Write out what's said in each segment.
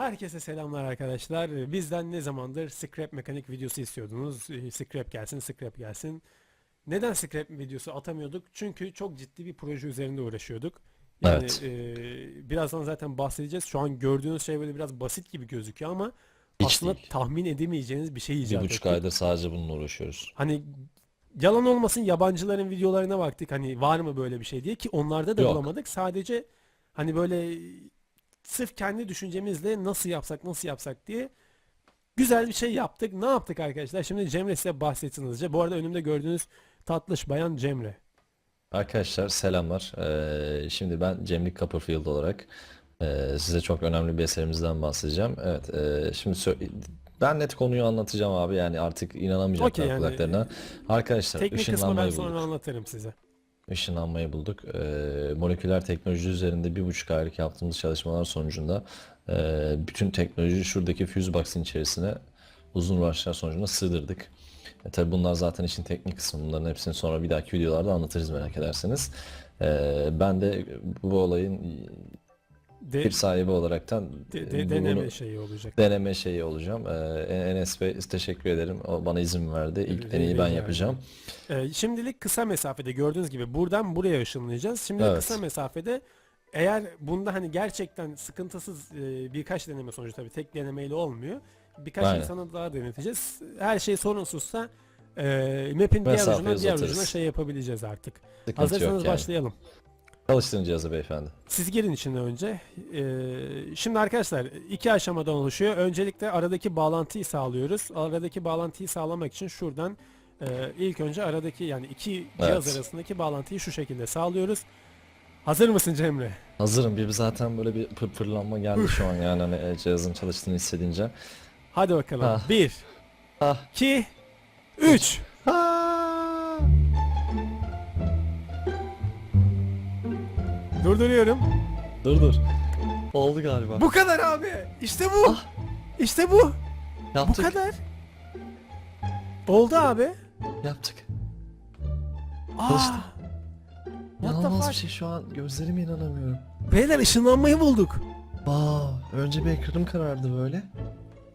Herkese selamlar arkadaşlar. Bizden ne zamandır scrap mekanik videosu istiyordunuz. Ee, Scrap gelsin, scrap gelsin. Neden scrap videosu atamıyorduk? Çünkü çok ciddi bir proje üzerinde uğraşıyorduk. Yani Evet. e, birazdan zaten bahsedeceğiz. Şu an gördüğünüz şey böyle biraz basit gibi gözüküyor ama Hiç aslında değil. tahmin edemeyeceğiniz bir şey Bir icat buçuk ettik. aydır sadece bununla uğraşıyoruz. Hani yalan olmasın yabancıların videolarına baktık hani var mı böyle bir şey diye ki onlarda da Yok. bulamadık. Sadece hani böyle sırf kendi düşüncemizle nasıl yapsak nasıl yapsak diye güzel bir şey yaptık. Ne yaptık arkadaşlar? Şimdi Cemre size bahsetsin hızlıca. Bu arada önümde gördüğünüz tatlış bayan Cemre. Arkadaşlar selamlar. Ee, şimdi ben Cemlik Copperfield olarak e, size çok önemli bir eserimizden bahsedeceğim. Evet, e, şimdi ben net konuyu anlatacağım abi yani artık inanamayacaklar Okey, yani, kulaklarına. Arkadaşlar Teknik kısmı ben ışınlanmayı sonra bulduk. anlatırım size. Işınlanmayı bulduk. Ee, moleküler teknoloji üzerinde bir buçuk aylık yaptığımız çalışmalar sonucunda e, bütün teknoloji şuradaki fuse box'ın içerisine uzun uğraşlar sonucunda sığdırdık. E, tabii bunlar zaten işin teknik kısmı. Bunların hepsini sonra bir dahaki videolarda anlatırız merak ederseniz. Ee, ben de bu olayın De, bir sahibi olaraktan de- de- deneme bunu şeyi olacak. deneme şeyi olacağım. Ee, Enes Bey teşekkür ederim. O bana izin verdi. İlk Rica deneyi ben ederim. yapacağım. Ee, şimdilik kısa mesafede gördüğünüz gibi buradan buraya ışınlayacağız. Şimdi Evet. kısa mesafede eğer bunda hani gerçekten sıkıntısız e, birkaç deneme sonucu tabii tek denemeyle olmuyor. Birkaç Aynen. insana daha deneteceğiz. Her şey sorunsuzsa e, map'in diğer ucuna diğer ucuna şey yapabileceğiz artık. Sıkıntı Hazırsanız yani. başlayalım. Çalıştırın cihazı beyefendi. Siz girin içine önce. Ee, şimdi arkadaşlar iki aşamadan oluşuyor. Öncelikle aradaki bağlantıyı sağlıyoruz. Aradaki bağlantıyı sağlamak için şuradan e, ilk önce aradaki yani iki cihaz Evet. arasındaki bağlantıyı şu şekilde sağlıyoruz. Hazır mısın Cemre? Hazırım. Bir zaten böyle bir pır pırlanma geldi şu an yani hani e, cihazın çalıştığını hissedince. Hadi bakalım. Ah. Bir, Ah. iki, üç. Durduruyorum. Dur dur. Oldu galiba. Bu kadar abi. İşte bu. İşte bu. Bu Yaptık. kadar. Oldu abi. Yaptık. Aa. Çalıştı. İnanılmaz bir şey şu an gözlerime inanamıyorum. Beyler ışınlanmayı bulduk. Wow. Önce bir ekranım karardı böyle.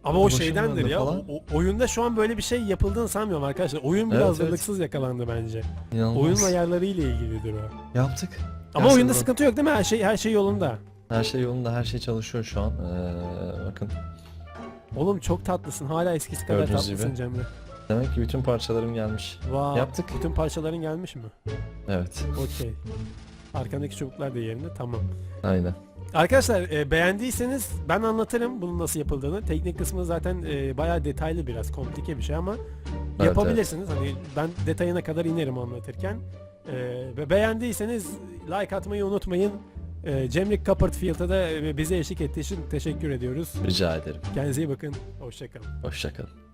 Ama o şeydendir ya. falan. O, oyunda şu an böyle bir şey yapıldığını sanmıyorum arkadaşlar. Oyun biraz Evet, evet. hazırlıksız yakalandı bence. İnanılmaz. Oyun ayarlarıyla ilgilidir o. Yaptık. Ama oyunda bak- sıkıntı yok değil mi? Her şey her şey yolunda. Her şey yolunda, her şey çalışıyor şu an. Ee, bakın. Oğlum çok tatlısın. Hala eskisi kadar Gördüğünüz tatlısın gibi. Cemre. Demek ki bütün parçalarım gelmiş. Vay. Yaptık. Bütün parçaların gelmiş mi? Evet. Okey. Arkandaki çubuklar da yerinde. Tamam. Aynen. Arkadaşlar e, beğendiyseniz ben anlatırım bunun nasıl yapıldığını. Teknik kısmı zaten e, bayağı detaylı biraz komplike bir şey ama Evet, yapabilirsiniz. Hani ben detayına kadar inerim anlatırken. E, ve beğendiyseniz like atmayı unutmayın. E, Cemrik Copperfield'a da e, bize eşlik ettiği için teşekkür ediyoruz. Rica ederim. Kendinize iyi bakın. Hoşçakalın. Hoşçakalın.